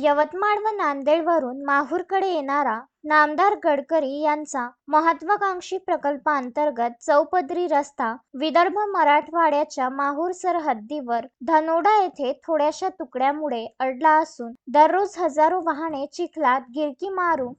यवतमाळ व नांदेडवरून माहूरकडे येणारा नामदार गडकरी यांचा महत्वाकांक्षी प्रकल्पांतर्गत चौपदरी रस्ता विदर्भ मराठवाड्याच्या माहूर सरहद्दीवर धनोडा येथे थोड्याशा तुकड्यामुळे अडला असून दररोज हजारो वाहने चिखलात गिरकी मारून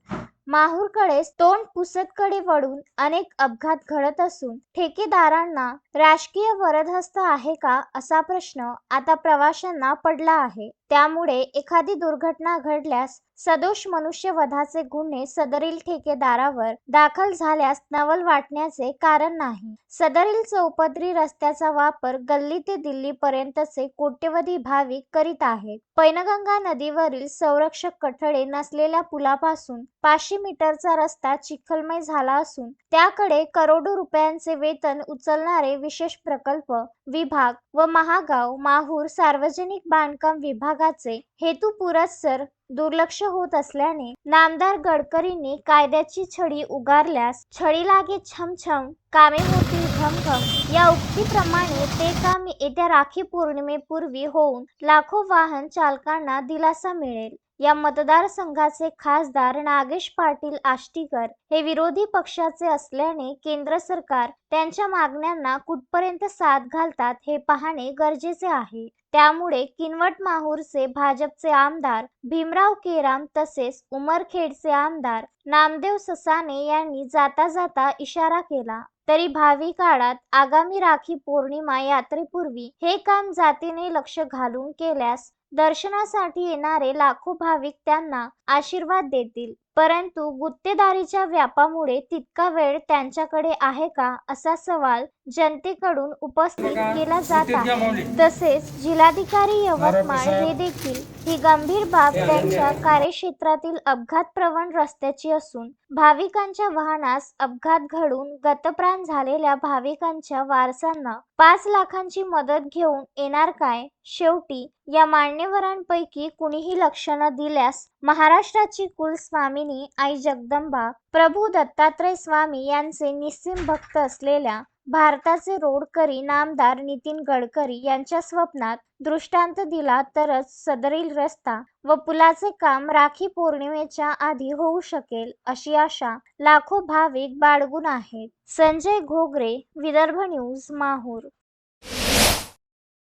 माहूरकडे तोंड पुसतकडे वळून अनेक अपघात घडत असून ठेकेदारांना राजकीय वरदहस्त आहे का असा प्रश्न आता प्रवाशांना पडला आहे. त्यामुळे एखादी दुर्घटना घडल्यास सदोष मनुष्यवधाचे गुन्हे सदरील ठेकेदारावर दाखल झाल्यास नवल वाटण्याचे कारण नाही. सदरील चौपदरी रस्त्याचा वापर गल्ली ते दिल्लीपर्यंतचे कोट्यवधी भाविक करीत आहेत. पैनगंगा नदीवरील संरक्षक कठडे नसलेल्या पुलापासून पाचशे मीटरचा रस्ता चिखलमय झाला असून त्याकडे करोडो रुपयांचे वेतन उचलणारे विशेष प्रकल्प विभाग व महागाव माहूर सार्वजनिक बांधकाम विभाग विभागाचे हेतू पुरस्सर दुर्लक्ष होत असल्याने नामदार गडकरींनी कायद्याची छडी उगारल्यास छडी लागे छमछम कामे होतील घमघम या उक्तीप्रमाणे ते काम येत्या राखी पौर्णिमेपूर्वी होऊन लाखो वाहन चालकांना दिलासा मिळेल. या मतदारसंघाचे खासदार नागेश पाटील आष्टीकर हे विरोधी पक्षाचे असल्याने केंद्र सरकार त्यांच्या मागण्यांना कुठपर्यंत साथ घालतात हे पाहणे गरजेचे आहे. त्यामुळे किनवट माहूरचे भाजपचे आमदार भीमराव केराम तसेच उमरखेडचे आमदार नामदेव ससाने यांनी जाता जाता इशारा केला. तरी भावी काळात आगामी राखी पौर्णिमा यात्रेपूर्वी हे काम जातीने लक्ष घालून केल्यास दर्शनासाठी येणारे लाखो भाविक त्यांना आशीर्वाद देतील. परंतु गुत्तेदारीच्या व्यापामुळे तितका वेळ त्यांच्याकडे आहे का असा सवाल जनतेकडून उपस्थित केला जात आहे. तसेच जिल्हाधिकारी यवतमाळ हे देखील ही गंभीर बाब त्यांच्या कार्यक्षेत्रातील अपघात प्रवण रस्त्याची असून भाविकांच्या वाहनास अपघात घडून गतप्राण झालेल्या भाविकांच्या वारसांना पाच लाखांची मदत घेऊन येणार काय? शेवटी या मान्यवरांपैकी कुणीही लक्ष न दिल्यास महाराष्ट्राची कुलस्वामिनी आई जगदंबा प्रभू दत्तात्रय स्वामी यांचे निस्सीम भक्त असलेल्या भारताचे रोडकरी नामदार नितीन गडकरी यांच्या स्वप्नात दृष्टांत दिला तरच सदरील रस्ता व पुलाचे काम राखी पौर्णिमेच्या आधी होऊ शकेल अशी आशा लाखो भाविक बाळगून आहेत. संजय घोगरे विदर्भ न्यूज माहूर.